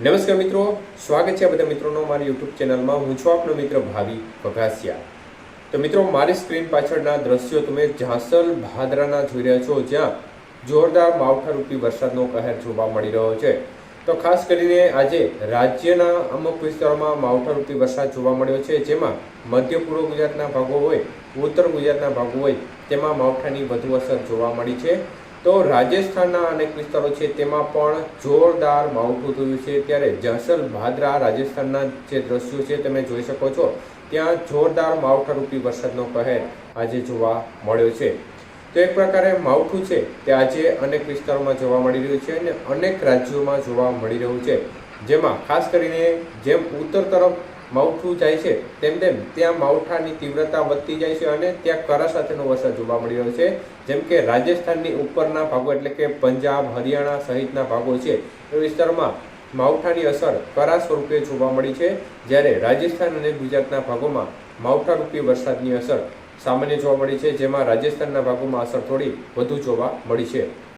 નમસ્કાર મિત્રો, સ્વાગત છે બધા મિત્રોનો મારી યુટ્યુબ ચેનલમાં. હું છું આપનો મિત્ર ભાવિ વઘાસિયા તો મિત્રો, મારી સ્ક્રીન પાછળના દ્રશ્યો તમે ઝાંસલ ભાદરાના જોઈ રહ્યા છો, જ્યાં જોરદાર માવઠારૂપી વરસાદનો કહેર જોવા મળી રહ્યો છે. તો ખાસ કરીને આજે રાજ્યના અમુક વિસ્તારોમાં માવઠારૂપી વરસાદ જોવા મળ્યો છે, જેમાં મધ્ય પૂર્વ ગુજરાતના ભાગો હોય, ઉત્તર ગુજરાતના ભાગો હોય, તેમાં માવઠાની વધુ અસર જોવા મળી છે. તો રાજસ્થાનના અનેક વિસ્તારો છે, તેમાં પણ જોરદાર માવઠું થયું છે. ત્યારે જસલ ભાદરા રાજસ્થાનના જે દ્રશ્યો છે, તમે જોઈ શકો છો. ત્યાં જોરદાર માવઠારૂપી વરસાદનો કહેર આજે જોવા મળ્યો છે. તો એક પ્રકારે માવઠું છે, તે આજે અનેક વિસ્તારોમાં જોવા મળી રહ્યું છે અને અનેક રાજ્યોમાં જોવા મળી રહ્યું છે. જેમાં ખાસ કરીને જેમ ઉત્તર તરફ માવઠું જાય છે, તેમ તેમ ત્યાં માવઠાની તીવ્રતા વધતી જાય છે અને ત્યાં કરા સાથેનો વરસાદ જોવા મળી રહ્યો છે. જેમ કે રાજસ્થાનની ઉપરના ભાગો એટલે કે પંજાબ, હરિયાણા સહિતના ભાગો છે, એ વિસ્તારમાં માવઠાની અસર કરા સ્વરૂપે જોવા મળી છે. જ્યારે રાજસ્થાન અને ગુજરાતના ભાગોમાં માવઠારૂપી વરસાદની અસર સામાન્ય જોવા મળી છે, જેમાં રાજસ્થાનના ભાગોમાં અસર થોડી વધુ જોવા મળી છે.